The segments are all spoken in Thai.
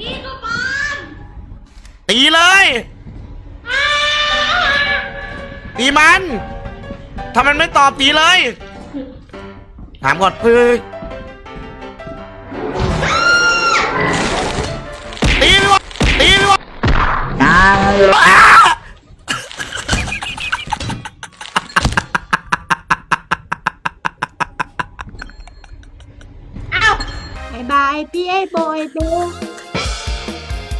นี่ก็บอลตีเลย ตีมัน ถ้ามันไม่ตอบตีเลย ถามก่อนเฮ้ยตีไปวะตีไปวะอ้าอ้าวบายบายพี่ไอ้โบยเบ้บ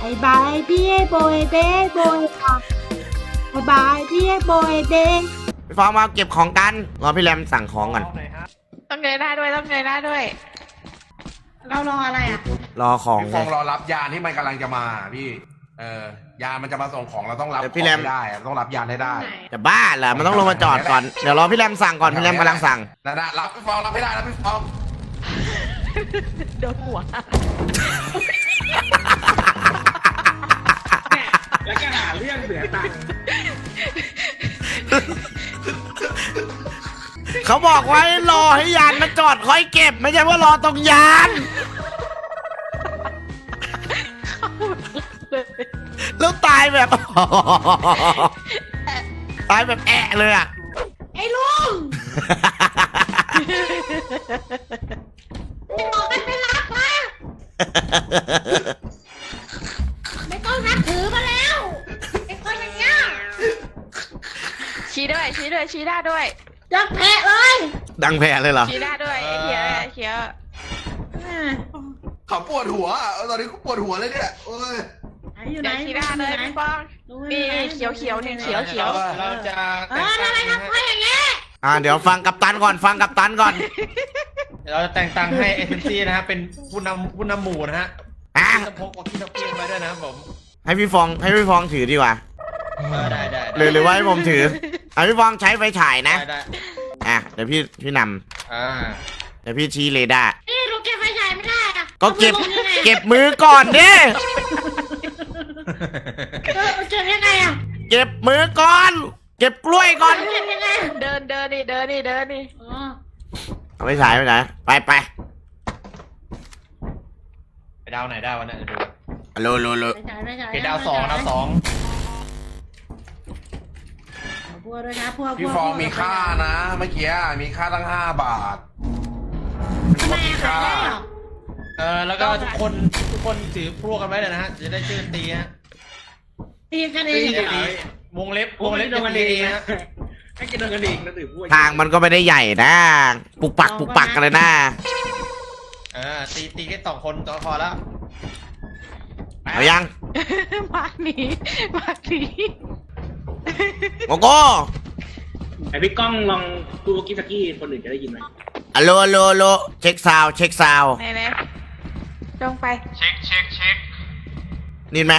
ายบายพี่ไอ้โบยเบ้โบยค่ะบายบายพี่ไอ้โบยเบ้ไปฟังมาเก็บของกันรอพี่แรมสั่งของก่อนต้องเงยหน้าด้วยต้องเงยหน้าด้วย เรารออะไรอะ รอของพี่ไงฟองรอรับยาที่มันกำลังจะมาพี่ เออยามันจะมาส่งของเราต้องรับขพี่องแรมให้ได้ต้องรับยาให้ได้จะบ้าเหรอมันต้องลงมาจอดก่อนเดี๋ยวรอพี่แรมสั่งก่อนพี่แรมกำลังสั่งนั่นนะรับพี่ฟองรับไม่ได้นะพี่ฟองโดนหัว แล้วก็หาเรื่องเสียตังค์เขาบอกว่าให้รอให้ยานมาจอดค่อยเก็บ ไม่ใช่ว่ารอตรงยาน แล้วตายแบบ ตายแบบแอะเลยอะ ไอ้ลุง ด้วยชี้หน้าด้วยจักแพะเลยดังแพ้เลยเหรอ ชี้หน้าด้วยไอ้เขียวไอ้เขียวอ่าเขาปวดหัวอะเออตอนนี้เขาปวดหัวเลยเนี่ยโอ้ยไหนอยู่ไหนเดี๋ยวชี้หน้าเลยพี่ฟองนี่เขียวเขียวนี่เขียวเขียว เราจะเออทำไมทำให้อย่างเงี้ยอ่าเดี๋ยวฟังกัปตันก่อนฟังกัปตันก่อนเราจะแต่งตั้งให้เอเจนซี่นะฮะเป็นผู้นำผู้นำหมู่นะฮะอะจะพกวอกกี้ทอกกี้มาด้วยนะครับผมให้พี่ฟองให้พี่ฟองถือดีกว่า เออได้ได้หรือหรือว่าให้ผมถือ เอาพี่ฟองใช้ไฟฉายนะ ได้ได้อะเดี๋ยวพี่พี่นอ่าำเดี๋ยวพี่ชี้เรดาร์นี่ลูกเก็บไฟฉายไม่ได้อะก็เก็บอามือลงยังไงเก็บมือก่อนดิเออเก็บยังไงอะเก็บมือก่อน เก็บกล้วยก่อนเก็บยังไงเดินเดินนี่เดินนี่เดินนี่อ๋อเอาไปฉายไปไหนไปไปไปดาวไหนได้วะเนี่ยดูโลโลโลไฟฉายไฟฉายไปดาวสองดาวสองเอา พวกด้วยนะพวกพี่พวกฟองพวกมีค่านะเมื่อกี้มีค่าตั้งห้าบาททำไมอะขายได้เหรอ เออแล้วก็ทุกคนทุกคนถือพวกกันไว้เลยนะฮะจะได้ชื่อตีฮะตีกันเองตีตีวงเล็บวงเล็บจะตีฮะให้กินโดนกันเองนะถือพูดทางมันก็ไม่ได้ใหญ่นะปุกปักปุกปักกันเลยนะเออตีตีแค่สองคนก็พอแล้วเอายังมาหนีมาหนี โกโก้ไอพี่ก้องลองดูวอกกี้สกี้คนอื่นจะได้ยินไหมอะโลโลโลเช็คซาวด์เช็คซาวด์ไหนไหนลงไป เช็คเช็คเช็คนี่ไหม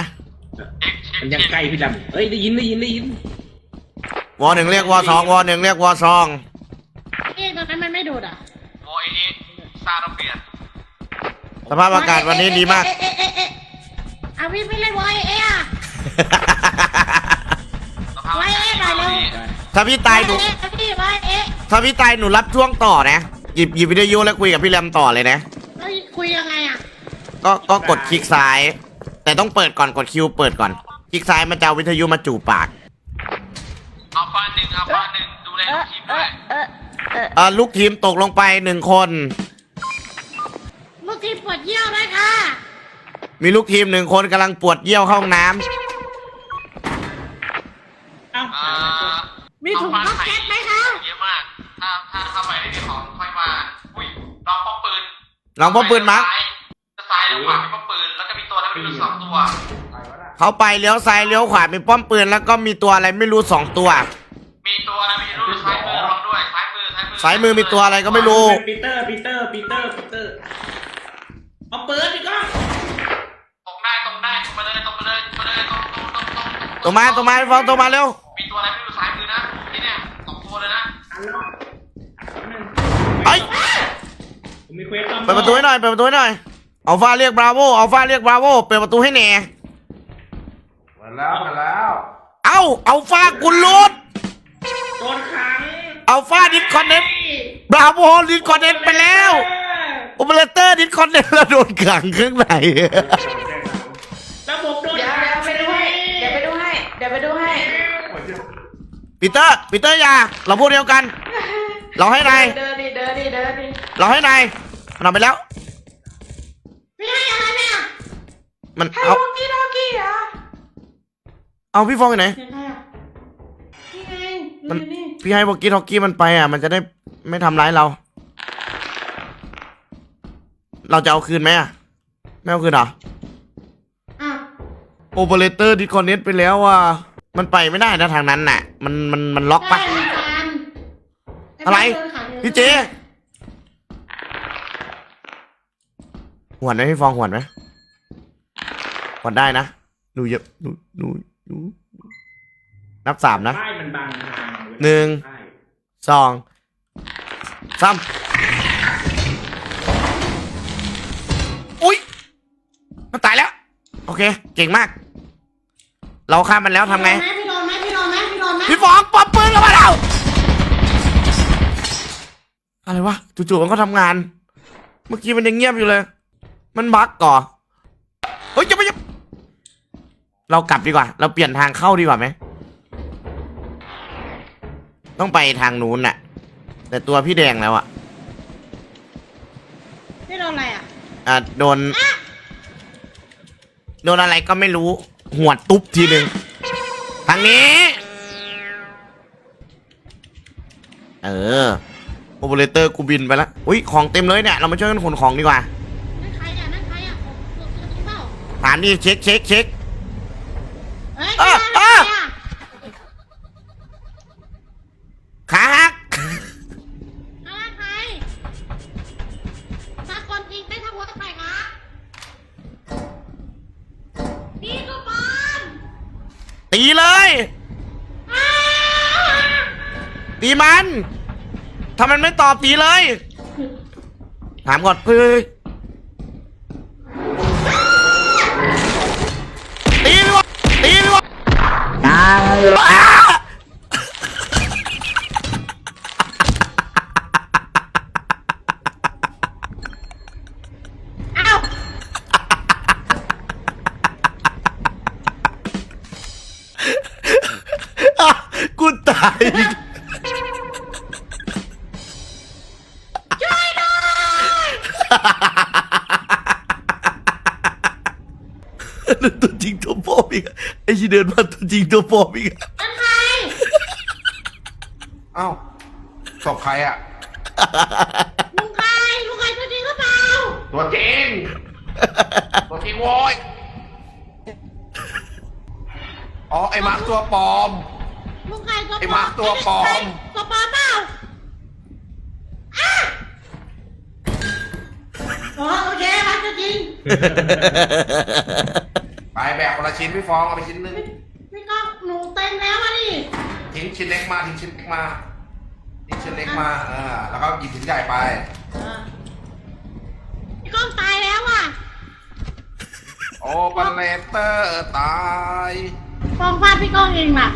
มันยังใกล้พี่ดำเฮ้ยได้ยินได้ยินได้ยินวอหนึ่งเรียกวอสองวอหนึ่งเรียกวอสองนี่ตอนนั้นมันไม่ดูดอะโอเอเอซาต้องเปลี่ยนสภาพอากาศวันนี้ดีมาก เอ๊ะเอ๊ะเอ๊ะเอ๊ะเอาพี่ไม่เล่นวอยเอ๊ะอะ วอยเอ๊ะหน่อยเร็วถ้าพี่ตายหนูวอเอ๊ะพี่วอยเอ๊ะถ้าพี่ตายหนูรับช่วงต่อนะ หยิบหยิบวิทยุแล้วคุยกับพี่แรมต่อเลยนะ แล้วคุยยังไงอะก็ก็กดคลิกซ้าย แต่ต้องเปิดก่อนกดคิวเปิดก่อน คลิกซ้ายมันจะเอาวิทยุมาจู่ปากเอาฟ้าหนึ่งเอาฟ้าหนึ่งดูแลเออทีมเอด้วอยเออเอออ่าลูกทีมตกลงไปหนึ่งคน ลูกทีมปวดเยี่ยวเลยค่ะ มีลูกทีมหนึ่งคนกำลังปวดเยี่ยวเข้าห้องน้ำ เอ้าอ่ามีถุงก๊อกแก๊สไหมคะ เยอะมาก ถ้าถ้าเข้าไปไม่มีของค่อยมา อุ้ยลองป้อมปืนลองพ่อปืนมาร์คซ้ายซ้ายแล้วขวามีป้อมปืน แล้วก็มีตัวนั้นมีสองตัว เขาไปเลี้ยวซ้ายเลี้ยวขวามีป้อมปืนแล้วก็มีตัวอะไรไม่รู้สองตัว มีตัวนะมีรูปซ้ายมือลองด้วยซ้ายมือซ้ายมือซ้ายมือมีตัวอะไรก็ไม่รู้ปีเตอร์ปีเตอร์ปีเตอร์ปีเตอร์เอาเปิดพี่ก้องตรงได้ตรงได้ตรงมาเลยตรงมาเลยตรงมาเลยตรงตรงตรงตรงตัวมาตัวมาฟองตัวมาเร็ว มีตัวอะไรไม่รู้ซ้ายมือนะนี่เนี่ยสองตัวเลยนะอันแล้วหนึ่งเอ้ยผมมีเควสต้อมเปิดประตูให้หน่อยเปิดประตูให้หน่อยอัลฟาเรียกบราโวอัลฟาเรียกบราโวเปิดประตูให้แหน่มาแล้วมาแล้ว เอ้าอัลฟากุลูดโดนขังอัลฟาดิสคอนเนตบราโวดิสคอนเนตไปแล้วโอเปอเรเตอร์ดิสคอนเนตแล้วโดนขังข้างใน ปีเตอร์ปีเตอร์อย่าเราพูดเดียวกัน เราให้นายเดินดิเดินดิเดินดิเราให้นายมันเอาไปแล้ว ไม่ให้อะไรเนี่ยมันให้เอาวอกกี้ดอกกี้เหรอเอาพี่ฟองไปไหนนี่ไงมันอยู่นี่พี่ให้บอกกี้ทอกกี้มันไปอะ มันจะได้ไม่ทำร้ายเรา เราจะเอาคืนไหมอะไม่เอาคืนเหรออะโอเปอเรเตอร์ดิคอนเนตไปแล้วอะมันไปไม่ได้นะทางนั้นน่ะ มันมันมันล็อกปะได้เหมือนกันอะไรไอ้บ้านเดินขายพี่เจหวนไหมพี่ฟองหวนไหมหวนได้นะหนูอย่าหนูหนูหนูนับสามนะ ป้ายมันบังทางหนึ่ง ป้ายสองสามอุ๊ยมันตายแล้ว โอเค เก่งมาก เราฆ่ามันแล้วทำไงพี่ พี่โดนไหมพี่ฟองปอบปืนเข้ามาแล้วอะไรวะจู่ๆมันก็ทำงาน เมื่อกี้มันยังเงียบอยู่เลย มันบั๊กก่อเฮ้ยจะไม่จะเรากลับดีกว่า เราเปลี่ยนทางเข้าดีกว่าไหมต้องไปทางนู้นน่ะ แต่ตัวพี่แดงแล้วอะพี่โดนอะไรอะอะโดน โดนอะไรก็ไม่รู้ หัวดตุ๊บทีหนึ่งทางนี้ ออโอเปอเรเตอร์กูบินไปแล้วอุ้ยของเต็มเลยเนี่ยเรามาช่วยกันขนของดีกว่านั่นใครอะนั่นใครอะผมผมจะกินเปล่าถามดิเช็คเช็คเช็ค เอ้ย เออ ใคร เออ อะ ขาหัก นั่นใครถ้าคนจริงไม่ทำหัวตะไคร่คะนี่ก็บอล ตีเลย อ้าว ตีมันถ้า มันไม่ตอบตีเลย ถามก่อนเพื่อตีวะตีวะอ้าวกูตายอีก ตัวจริงตัวปลอมอีกอะนั่นใครเอ้าศพใครอะ ลุงใครลุงใครตัวจริงหรือเปล่าตัวจริง ตัวจริงโว้ย อ๋อ ไอ้มาร์คตัวปลอม ลุงใครตัวไอ้หมาตัวปลอม ตัวปลอมเปล่าอะอ๋อโอเคมันตัวจริงไปแบกคนละชิ้นพี่ฟองเอาไปชิ้นนึง นี่ก็หนูเต็มแล้วอะนี่ ทิ้ง ชิ้นเล็กมาทิ้งชิ้นเล็กมาทิ้งชิ้นเล็กมาเออแล้วก็หยิบชิ้นใหญ่ไปพี่ก้องตายแล้วอะโอเปอเรเตอร์ตายฟองฟาดพี่ก้องเองน่ะ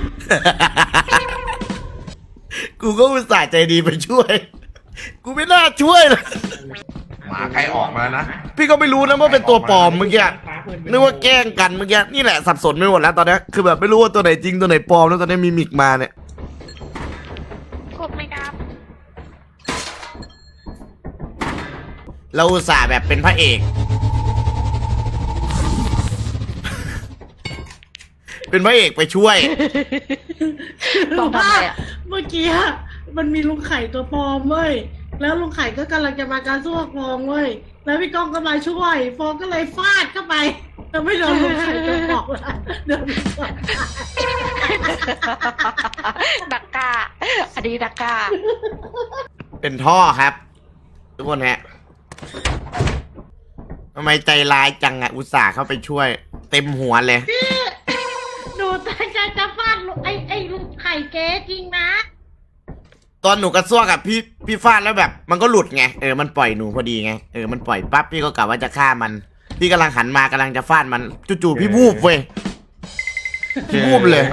กูก็อุตส่าห์ใจดีไปช่วย กูไม่น่าช่วยเลยหมาใครออกมานะพี่ก็ไม่รู้นะว่าเป็นตัวปลอมเมื่อกี้นึกว่าแกล้งกันเมื่อกี้นี่แหละสับสนไปหมดแล้วตอนเนี้ยคือแบบไม่รู้ว่าตัวไหนจริงตัวไหนปลอมแล้วตอนนี้มีมิกมาเนี่ย เราอุตส่าห์แบบเป็นพระเอก เป็นพระเอกไปช่วยบอกว่าเมื่อกี้อะมันมีลุงไข่ตัวปลอมเว้ย แล้วลุงไข่ก็กำลังจะมาการสู้กับฟองเว้ย แล้วพี่ก้องก็มาช่วย ฟองก็เลยฟาดเข้าไปแต่ไม่โดนลุงไข่ตัวปลอมละโดนพี่ก้องดักกาอันนี้ดักกาเป็นท่อครับ ทุกคนฮะ ทำไมใจร้ายจังอะอุตส่าห์เข้าไปช่วย เต็มหัวเลยหนูตั้งใจจะฟาดลุงไอ้ไอ้ลุงไข่เก๊จริงนะตอนหนูกระซวกกับพี่พี่ฟาดแล้วแบบ มันก็หลุดไงเออมันปล่อยหนูพอดีไงเออมันปล่อยปั๊บพี่ก็กะว่าจะฆ่ามัน พี่กำลังหันมากำลังจะฟาดมันจู่ๆพี่วูบเว้ยพี่วูบเลย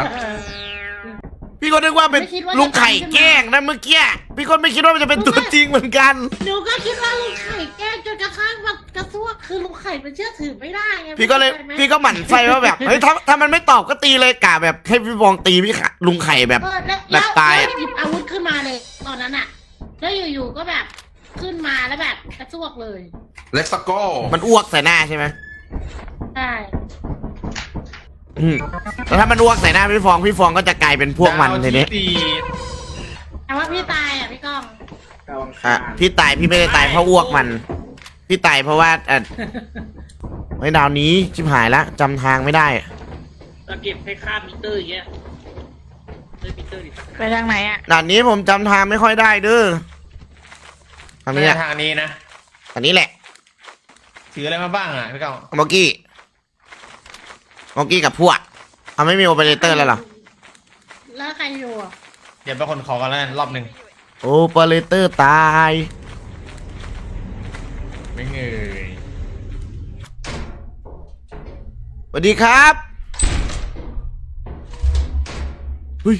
พี่ก็นึกว่าเป็นลุงไข่แกล้งนะเมื่อกี้พี่ก็ไม่คิดว่ามันจะเป็นตัวจริงเหมือนกัน หนูก็คิดว่าลุงไข่แกล้งจนกระทั่งมันกระซวกคือลุงไข่มันเชื่อถือไม่ได้ไงพี่ก็เลยข้าใจไหมพี่ก็หมั่นไส้ว่าแบบเฮ้ยถ้าถ้ามันไม่ตอบก็ตีเลยกะแบบให้พี่ฟองตีพี่ขะลุงไข่แบบ เออแล้วแบบตายอะ แล้วหยิบอาวุธขึ้นมาเลย ตอนนั้นอะแล้วอยู่ๆก็แบบขึ้นมาแล้วแบบกระซวกเลย Let's go มันอ้วกใส่หน้าใช่ไหมใช่อืม แล้วถ้ามันอ้วกใส่หน้าพี่ฟองพี่ฟองก็จะกลายเป็นพวกมันทีนี้ดาวที่สี่แต่ว่าพี่ตายอะพี่ก้องดาวอังอะคารพี่ตายพี่ไม่ได้ตายเพราะอ้วกมัน พี่ตายเพราะว่าเออไอ้ดาวนี้ชิบหายละจำทางไม่ได้เราเก็บให้ค่ามิเตอร์อย่างเงี้ยเฮ้ยมิเตอร์ดิไปทางไหนอะด่านนี้ผมจำทางไม่ค่อยได้เด้อทางไม่นี้ใช่อะทางนี้นะอันนี้แหละถืออะไรมาบ้างอะพี่ก้องเมื่อกี้เมื่อกี้กับพวก เอาไม่มีโอเปอเรเตอร์แล้วเหรอแล้วใครอยู่อะเดี๋ยวไปคนขอกันแล้วกันรอบหนึ่งโอเปอเรเตอร์ตายไม่เงยสวัสดีครับเฮ้ย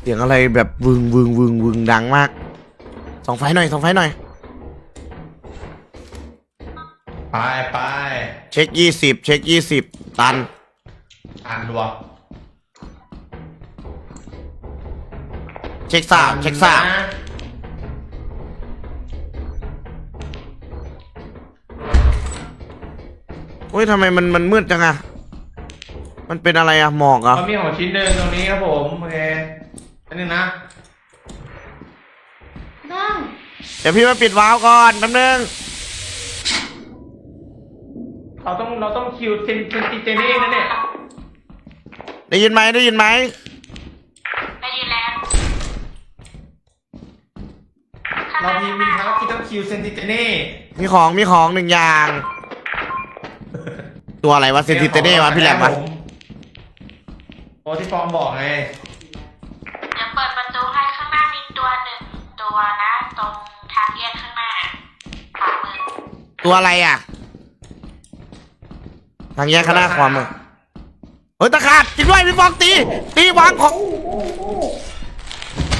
เสียงอะไรแบบวึงวึงวึงวึงดังมากส่องไฟหน่อยส่องไฟหน่อย ไปไปเช็คยี่สิบเช็คยี่สิบตัน อ่านดูวะเช็คสามเช็คสามนะโอ้ยทำไมมันมันมืดจังอะมันเป็นอะไรอะหมอกเหรอะเขามีของชิ้นหนึ่งตรงนี้ครับผมโอเคอันนึงนะน้องเดี๋ยวพี่มาปิดวาล์วก่อนแป๊บนึงเราต้องเราต้องคิวเซนเซนติเจนี่นะเนี่ย ได้ยินไหมได้ยินไหมได้ยินแล้วเรามีมีภารกิจต้องคิวเซนติเจนี่มีของมีของหนึ่งอย่าง ตัวอะไรวะเซนติเตเน่วะพี่แหลมวะโอ้ที่ฟองบอกไงเดี๋ยวเปิดประตูให้ข้างหน้ามีตัวหนึ่งตัวนะตรงทางแยกข้างหน้าขวามือตัวอะไรอะทางแยกคณะความมือ เฮ้ยตะขาบจริงด้วยพี่ฟองตีตีวางของ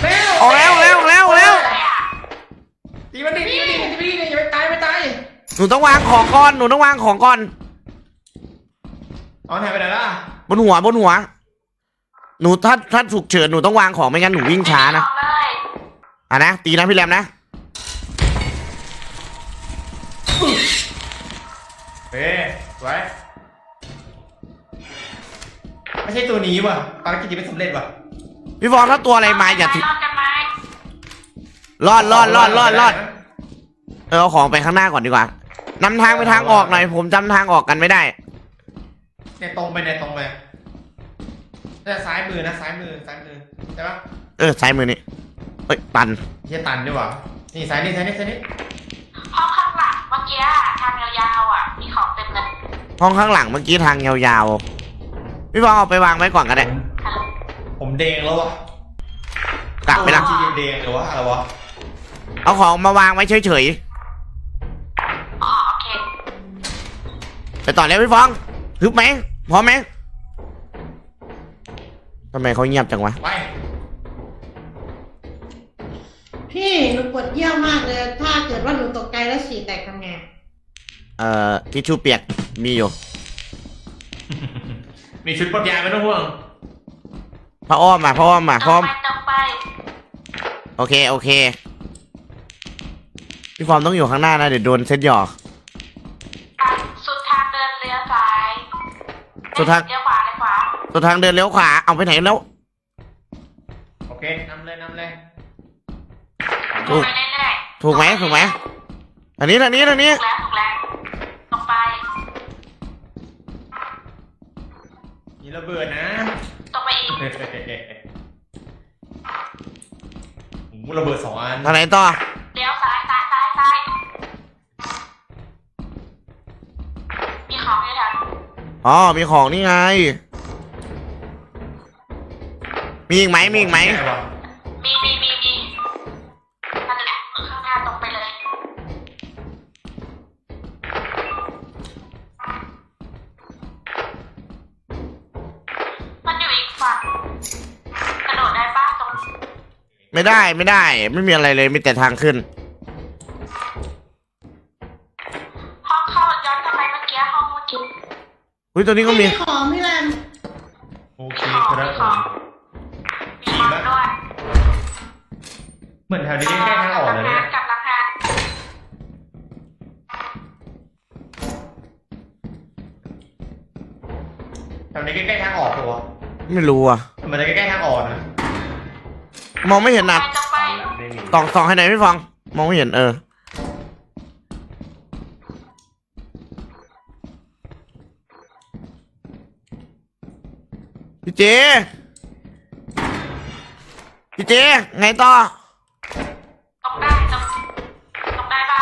เร็วออกแล้วออกแล้วออกแล้วออกแล้วตีมันดิตีมันดิตีมันดิอย่าไปตายไม่ตายหนูต้องวางของก่อนหนูต้องวางของก่อนเอาหายไปไหนล่ะบนหัวบนหัว หนูถ้าถ้าฉุกเฉินหนูต้องวางของไม่งั้นหนูวิ่งช้านะเอาเลยอะนะตีนะพี่แรมนะเฮ้ยไว้ ไม่ใช่ตัวนี้ว่ะภารกิจยังไม่สำเร็จว่ะพี่ฟองถ้าตัวอะไรมาอย่าทิ้งรอดกันไหมรอดรอดรอดรอดรอดเออเอาของไปข้างหน้าก่อนดีกว่านำทางไปทางออกหน่อยผมจำทางออกกันไม่ได้ เนี่ยตรงไปเนี่ยตรงไปแต่ซ้ายมือนะซ้ายมือซ้ายมือใช่ปะเออซ้ายมือนี่เอ้ยตันเฮียตันดีกว่านี่ซ้ายนี่ซ้ายนี่ซ้ายนี่ห้องข้างหลังเมื่อกี้อะทางยาวๆอะมีของเต็มเลยห้องข้างหลังเมื่อกี้ทางยาวๆ พี่ฟองเอาไปวางไว้ก่อนก็ได้ผมเดงแล้ววะกลับไปละจีเดงหรือว่าอะไรวะเอาของมาวางไว้เฉยอ๋อโอเคๆไปต่อแล้วพี่ฟองฮึบไหมพร้อมไหมทำไมเขาเงียบจังวะไปพี่หนูปวดเยี่ยวมากเลย ถ้าเกิดว่าหนูตกใจแล้วฉี่แตกทำไง เอ่อทิชชู่เปียกมีอยู่ มีชุดปลดยาไม่ต้องห่วงพระอ้อมมาพระอ้อมมาตพรร้องมไปตรงไปโอเคโอเคพี่ฟอร์มต้องอยู่ข้างหน้านะเดี๋ยวโดนเซตหยอก อะสุดทางเดินเลี้ยวซ้ายสุดทาง เลี้ยวขวาเลยขวาตัวทางเดินเลี้ยวขวาเอาไปไหนแล้ว โอเคนำเลยนำเลยถูก ไปเรื่อยๆถูกไหมถูกไหมอันนี้อันนี้อันนี้ ถูกแล้วถูกแล้ว มีระเบิดนะตรงไปอีกโอ้โหระเบิดสองอันทางไหนต่อ เลี้ยวซ้ายซ้ายซ้ายซ้ายมีของอยู่แถวอ๋อ มีของนี่ไง มีอีกไหมมีอีกไหมมี ไม่ได้ไม่ได้ ไม่มีอะไรเลยมีแต่ทางขึ้น ห้องเข้าย้อนกลับไปเมื่อกี้ห้องเมื่อกี้อุ้ยตัวนี้ก็มีไของพี่แรมโอเคครับผมมีมัด้วยเหมือนแถวนี้แค่ทางออกเลยเนี่ยแถวนี้ใกล้ๆทางออกตัวไม่รู้อะ มองไม่เห็นไปนะต้องไปไม่มีส่องส่องให้ไหนอยพี่ฟอง มองไม่เห็นเออ พี่เจ พี่เจ ไงต่อ ตกได้ตกตกได้ปะ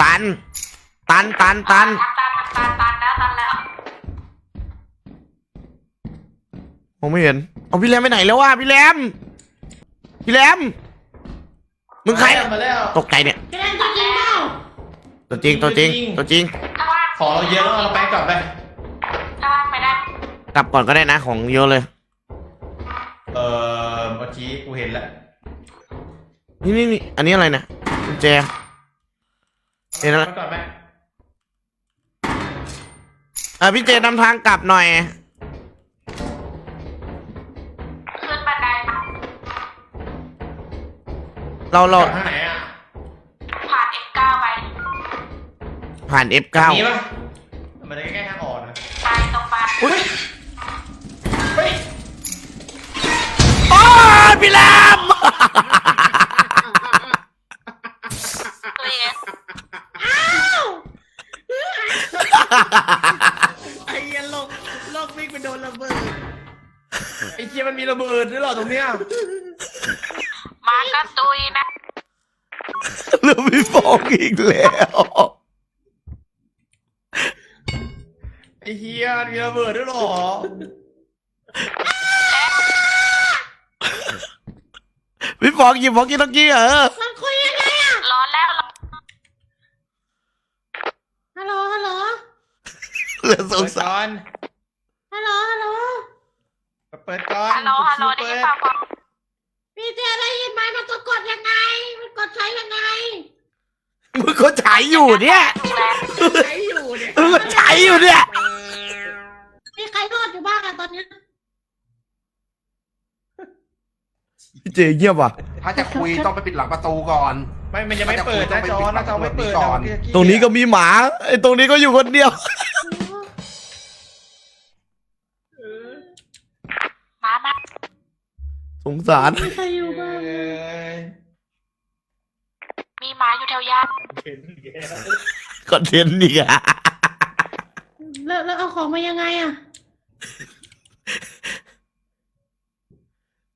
ตัน ตัน ตัน ตันทำตันทำตันตันแล้วตันแล้วมองไม่เห็น เอาพี่แรมไปไหนแล้ววะพี่แรม พี่แรมมึงใครมาแล้วตกใจเนี่ยพี่แรมตัวจริงเปล่าตัวจริงตัวจริงตัวจริงข้างล่างของเราเยอะแล้วเราไปกลับไปข้างล่างไปได้กลับก่อนก็ได้นะของเยอะเลย เออเมื่อกี้กูเห็นแล้วนี่นี่นี่อันนี้อะไรเนี่ยกุญแจเห็นแล้วไปก่อนไหมอะพี่เจนำทางกลับหน่อย เราเรากลับทางไหนอะผ่าน F9 ไปผ่าน F9 นี้ปะมันจะใกล้ๆทางออกนะไปตรงไปอุ้ยเฮ้ยโอ้ยพี่แร องพี่ฟองอีกแล้ว ไอ้เฮียมันมีระเบิดด้วยเหรอ พี่ฟองหยิบของกินตะกี้เหรอ มันคุยยังไงอะ ร้อนแล้วร้อน ฮัลโหล ฮัลโหล เหลือสงสาร ก่อน ฮัลโหล ฮัลโหล เปิดก่อน ฮัลโหลฮัลโหลได้ยินเปล่าฟัง พี่เจได้ยินไหมมันกดกดยังไง มันกดใช้ยังไง มึงก็ใช้ อยู่เนี่ยถูกแล้วใช้อยู่เนี่ยมึงก็ใช้อยู่เนี่ย มีใครรอดอยู่บ้างอะตอนเนี้ยพี่เจเงียบว่ะ ถ้าจะคุยต้องไปปิดหลังประตูก่อน ไม่มันยังไม่เปิดนะจอนะจอไม่เปิดนะก่อนเมื่อกี้ตรงนี้ก็มีหมาไอ้ตรงนี้ก็อยู่คนเดียว มามาสงสาร มีใครอยู่บ้าง เอ้ย มีหมาอยู่แถวย่านคอนเทนต์อีกอะแล้วแล้วเอาของมายังไงอะ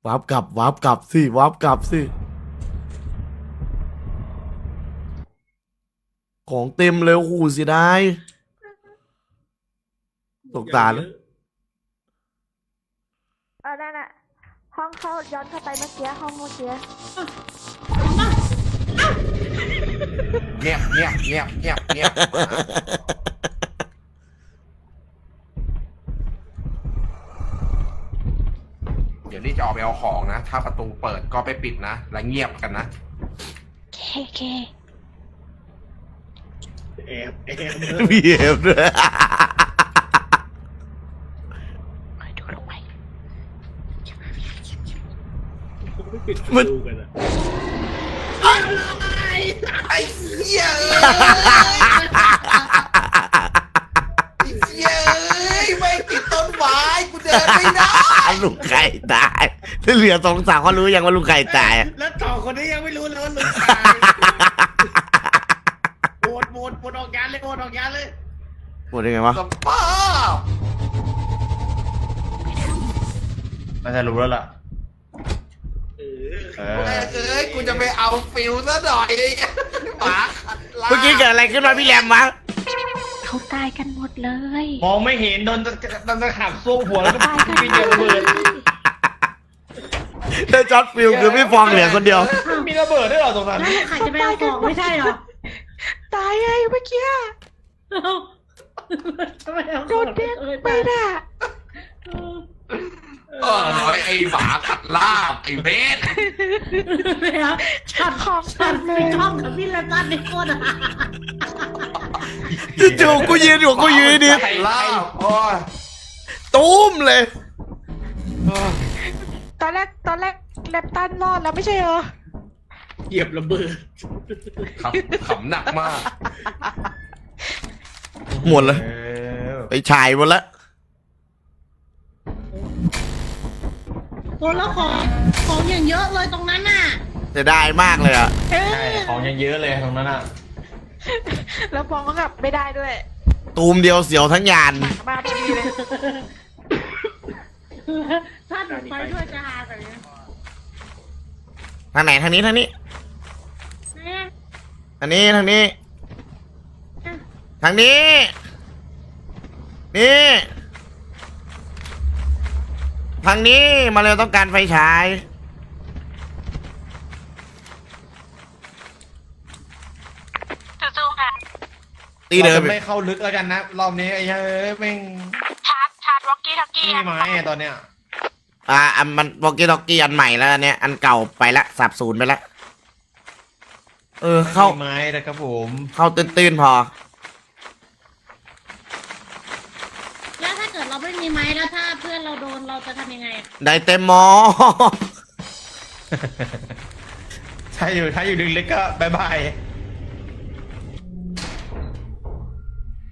วาร์ปกลับวาร์ปกลับสิวาร์ปกลับสิของเต็มเลยโอ้โหเสียดายสงสารเออนั่นน่ะห้องเข้าย้อนเข้าไปเมื่อกี้ห้องเมื่อกี้ เงียบเงียบเงียบเงียบเงียบเดี๋ยวนี่จะออกไปเอาของนะ ถ้าประตูเปิดก็ไปปิดนะ และเงียบกันนะ เคเคแอบแอบมีเอฟด้วยคอยดูลงไปมันไเหี้ยไอ้เหี้ยไม่ติดต้นไม้กูเดินไม่ได้ลุงไก่ตายเหลือสองสาวเขารู้ยังว่าลุงไก่ตายอะแล้วต่อคนนี้ยังไม่รู้เลยว่าลุงตายโหวตโหวตโหวตออกยานเลยโหวตออกยานเลยหมดยังไงวะสภาพน่าจะรู้แล้วล่ะเอเอ้ยกูจะไปเอาฟิลซะหน่อยห มาขัดลาเมื่อกี้เกิดอะไรขึ้นมาพี่แรมวะเขาตายกันหมดเลยมองไม่เห็นโดนตะโดนตะขับซวงหัวแล้วก็มีเดียวระเบิดได้จอร์ดฟิลคือพี่ฟองเหลือคนเดียว มีระเบิดด้วยเหรอตรงนั้น แล้วใครจะไปเอาของไม่ใช่เหรอ ตายไงเมื่อกี้เอ้าจะไปเอาขโดองนเด็กไปน่ะ เออ เออไอ้หมาขัดลาบไอ้เบสเนี่ยช็อตขอช็อตพี่ก้องกับพี่ละตันนี่โคตรฮาจู่ๆกูยืนอยู่กูยืนดีขัดลาบโอ้ยตุ้มเลย ตอนแรกตอนแรกแลปตันรอดแล้วไม่ใช่เหรอเหยียบระเบิดขำขำหนักมาก หมดเลยไปฉายหมดแล้ว อ้แล้วของของอย่างเยอะเลยตรงนั้นน่ะจะได้มากเลยอะ เอใช่อของยังเยอะเลยตรงนั้นอะแล้วปองก็กลับไม่ได้ด้วยตูมเดียวเสียวทั้งยานมาพอดีเลย ถ้าหนูไปด้วยจะหาแบบนี้ทางไหนทางนี้ทางนี้เนี่ยทางนี้ทางนี้ ทางนี้ นี่ ทางนี้มาเร็วต้องการไฟฉาย สู้ๆค่ะตีเดิเรามจะไม่เข้าลึกแล้วกันนะ รอบนี้ไอ้เฮ้ยแม่งชาร์จชาร์จวอกกี้ทักกี้ไม่มีไม้อะตอนเนี้ยอ่าอันมันวอกกี้ด็อกกี้อันใหม่แล้วอันเนี้ยอันเก่าไปละสับสูนไปละ เออเข้า ไม่มีไม้นะครับผม เข้าตื้นๆพอ แล้วถ้า เกิดเราไม่มีไม้แล้วถ้าเพื่อนเราโดนเราจะทำยังไงได้เต็มหมอ ถ้าอยู่ถ้าอยู่ลึกๆก็บายบาย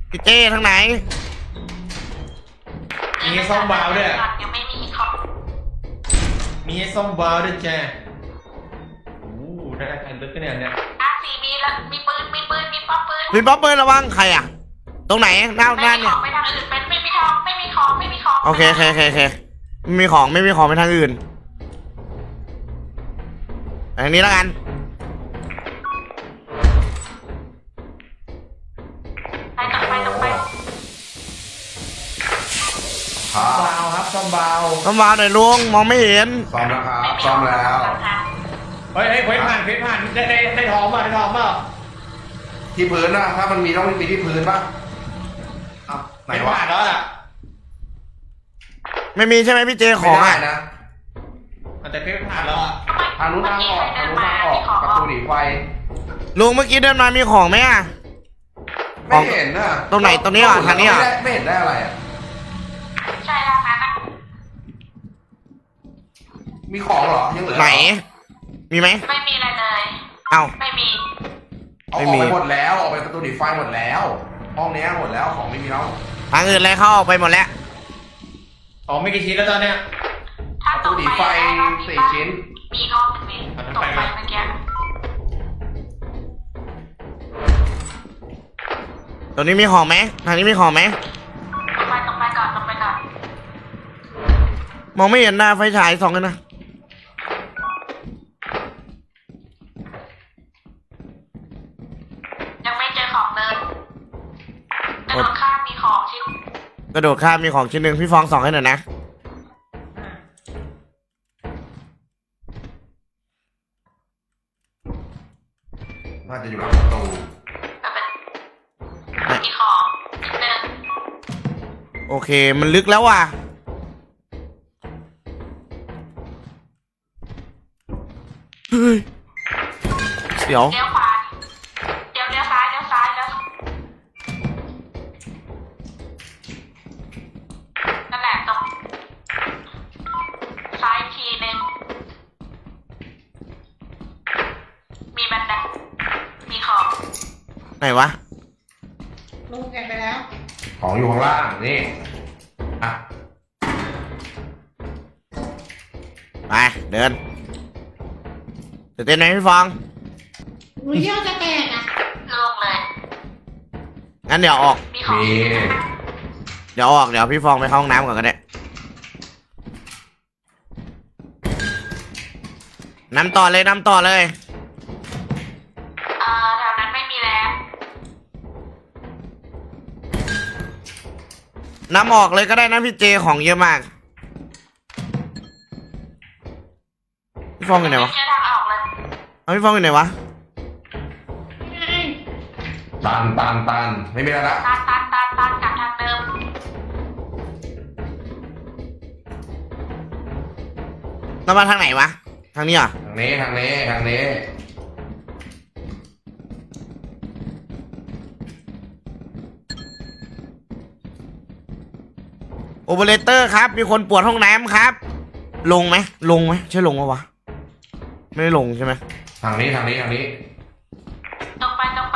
พี่เจ้ทางไหน มีไอ้ส้มบาวด้วย ยังไม่มีของมีไอ้ส้มบาวด้วยแจ้โอ้โหได้กันลึกกันเนี่ยเนี่ยอาสีมีละมีปืนมีปืนมีป้อมปืนพี่ป๊อปเปิดระวังใครอะ ตรงไหนหน้าหไม่น้ามีขเนี่อยงไปทางอื่นเป็นไม่มีทองไม่มีของไม่มีของโอเคโอเคโอเคโอเคไม่มีของไม่มีของไปทางอื่นไปทางนี้แล้วกัน ไปตรงไปตรงไปครับบาวครับส้มบาวต้องมาหน่อยลุงมองไม่เห็น ซ้อมแล้วครับไม่มีซ้อมแล้ว เฮ้ยเฮ้ยเฮ้ยผ่านเฮ้ยผ่านได้ได้ได้ทองป่ะได้ทองป่ะที่พื้นนะถ้ามันมีต้องมีที่พื้นป่ะอ้าว ไหนไม่วะผ่านแล้วล่ะไม่มีใช่ไหมพี่เจของไม่อะ ได้นะแต่เฮ้ยผ่านแล้วอะทางนู้นทางออกทางนู้นทางออกประตูหนีไฟลุงเมื่อกี้เดินมามีของไหมอะ ไม่เห็นน่ะตรงไหนตรงนี้เหรอทางนี้เหรอ ไม่ได้ไม่เห็นได้อะไรอะใช่ทางนั้นนะมีของเหรอยังเหลือไหน มีไหมไม่มีอะไรเลย เอ้า ไม่มี เอาไม่ออกมีไปหมดแล้วออกไปประตูหนีไฟหมดแล้ว ห้องเนี้ยหมดแล้วของไม่มีแล้วทางอื่นเลยเข้าออกไปหมดแล้วของไม่กี่ชิ้นแล้วตอนเนี้ย ถ้าประตตูรงหนีไปไฟแล้วมีสี่ปะชิ้น มีห้องหนึงมีอะตรงไปไปมาเมื่อกี้ตรงนี้มีของไหมทางนี้มีของไหมตรงไปตรงไปก่อนตรงไปก่อน มองไม่เห็นหน้าไฟฉายสองเลยนะ ยังไม่เจอของเลยกระโดดข้ามมีของชิ้น กระโดดข้ามมีของชิ้นหนึ่งพี่ฟองสองให้หน่อยนะ น่าจะอยู่หลังประตูแต่เป็นมีของนิดนึงโอเค มันลึกแล้วว่ะ เฮ้ย เสียว เลี้ยวขวา ของอยู่ข้างล่างนี่อะไปเดินจะเต้นไหมพี่ฟองหนูเยี่ยวจะแตกอะลงเลยงั้นเดี๋ยวออก มีของมีเดี๋ยวออกเดี๋ยวพี่ฟองไปเข้าห้องน้ำก่อนก็ได้น้ำต่อเลยน้ำต่อเลย น้ำออกเลยก็ได้นะพี่เจของเยอะมาก พี่ฟองอยู่ไหนวะม่เจอทางออกเลยเอาพี่ฟองอยู่ไหนวะ ตันตันตันไม่มีแล้วนะตันตันตันตันกลับทางเดิมเรามาทางไหนวะ ทางนี้เหรอทางนี้ทางนี้ทางนี้ เปอเรเตอร์ครับ มีคนปวดห้องน้ำครับ ลงไหมลงไหมใช่ลงปะวะ ไม่ได้ลงใช่ไหมทางนี้ทางนี้ทางนี้ ตรงไปตรงไป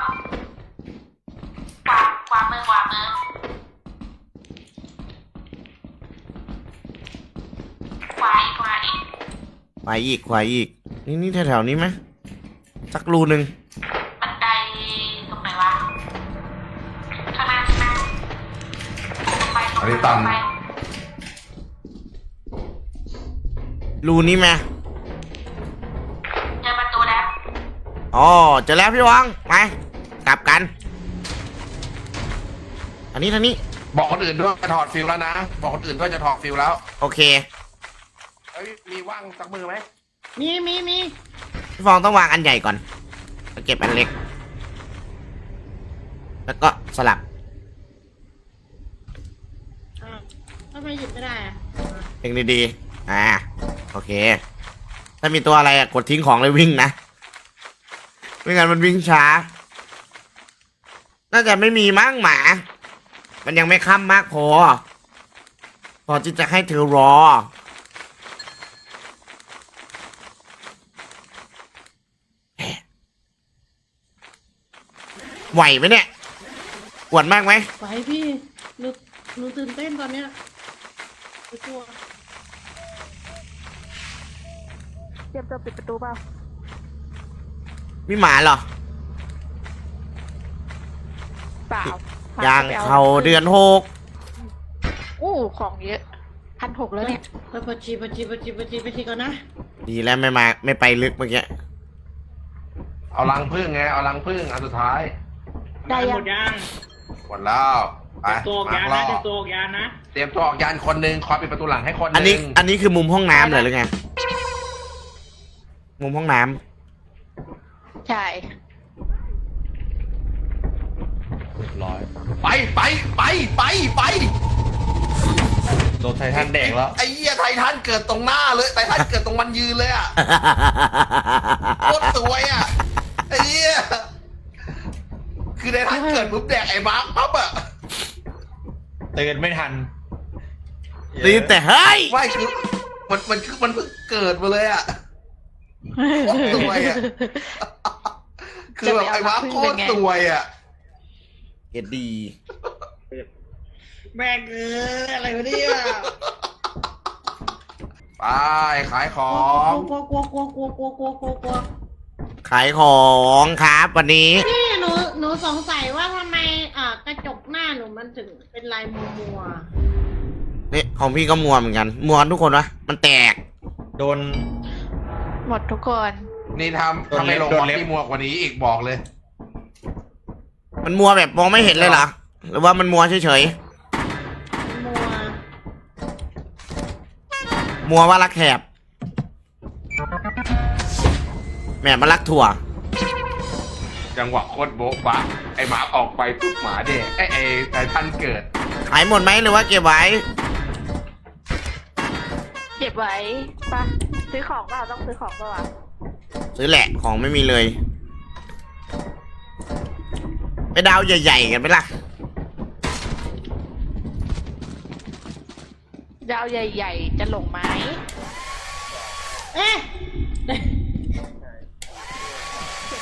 ขวาขวามือขวามือขวาอีกขวาอีกไปอีกขวาอีก นี่นี่แถวๆนี้ไหมสักรูหนึ่งบันไดตรงไหนวะข้างหน้าข้างหน้าตรงไปตรงอันไปนี้ตตัรนงไป รูนี้ไหมเจอประตูแล้วอ๋อเจอแล้วพี่วังไปกลับกันอันนี้ทางนี้ บอกคนอื่นด้วยจะถอดฟิลแล้วนะ บอกคนอื่นด้วยจะถอดฟิลแล้วโอเคเอ้ยมีว่างสักมือไหมมีมีมีพี่ฟองต้องวางอันใหญ่ก่อนแล้วเก็บอันเล็ก แล้วก็สลับอะทำไมหยิบไม่ได้อะเองดีๆอ่า โอเค ถ้ามีตัวอะไรอะกดทิ้งของเลยวิ่งนะ ไม่งั้นมันวิ่งช้า น่าจะไม่มีมั้งหมา มันยังไม่ค่ำมากพอ พอที่จะให้เธอรอ ไหวไหมเนี่ยปวดมากไหม ไปพี่หนูหนูตื่นเต้นตอนเนี้ยไปกลัว เตรี ยมตัวปิดประตูเปล่ามีหมาเหรอ เปล่าย่างเขาเดือนหกอู้ของเยอะพันหกแล้วเนี่ยไปปจีปจีปจีปจีไปทีก่อนนะ ดีแล้วไม่มาไม่ไปลึกเมื่อกี้ เอาลังพึ่งไง เอาลังพึ่งอันสุดท้าย ได้หยัมงดยังหมดแล้วไปตัวออกมายานรนะอเตรียมตัวออกยานนะ เตรียมตัวออกยานคนหนึ่งคอยปิดประตูหลังให้คนหอันนี้นึ่งอันนี้คือมุมห้องน้ำเหรอหรือไง มุมห้องน้ใช่ไปไปไปไปไปโดนไททันแดงแล้ว ไอ้เหี้ยไททันเกิดตรงหน้าเลย ไททันเกิดตรงมันยืนเลยอะำโคตรสวยอะไอ้เหี้ยคือไททันเกิดปุ๊บแดกไอ้มาร์คปั๊บอะตื่นไม่ทันดีแต่เฮ้ย ไม่คือมันมันคือมันเพิ่งเกิดมาเลยอะโคตร สวยอะคือแบบไอ้มาร์คโคตรสวยอะเอ็ดดี แม่งเอออะไรวะเนี่ยไปขายของกลัวกลัวกลัวกลัวกลัวกลัวกลัวกลัวขายของครับ วันนี้พี่หนูหนูสงสัยว่าทำไมอ่ากระจกหน้าหนูมันถึงเป็นลายมัวมัวนี่ของพี่ก็มัวเหมือนกัน มัวทุกคนวะมันแตก โดน หมดทุกคน นี่ทำโดนทำเล็ไม่บลงโดนวัดเล็บที่มัวกว่านี้อีกบอกเลย มันมัวแบบมองไม่เห็นเลยเหรอ หรือว่ามันมัวเฉยมัวๆ มัวว่ารักแคบแหม่มารักถั่ว จังหวะโคตรโบ๊ะบะไอ้หมาออกไปปุ๊บหมาเด็กไอ้ไอ้ไททันเกิด ขายหมดไหมหรือว่าเก็บไว้ เก็บไว้ปะซื้อของเปล่าต้องซื้อของเปล่าวะซื้อแหละของไม่มีเลยไปดาวใหญ่ๆกันไหมล่ะดาวใหญ่ ๆ จะหลงไหมเอ๊ะ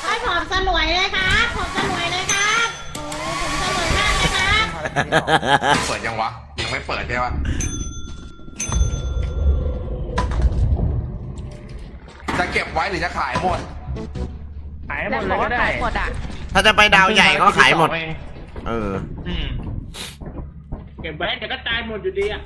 ให้ผมสลวยเลยครับผมสลวยเลยครับโอ้ผมสลวยมากเลยครับ เปิดยังวะ ยังไม่เปิดใช่ปะ จะเก็บไว้หรือจะขายหมดขายหมดเลยก็ได้หมดอะถ้าจะไปดาวใหญ่ก็ขายหมด เออเก็บไว้แต่ก็ตายหมดอยู่ดีอะ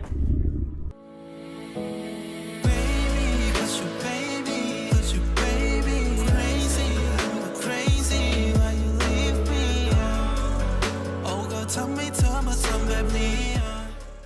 ทำให้เธอมาทำแบบนี้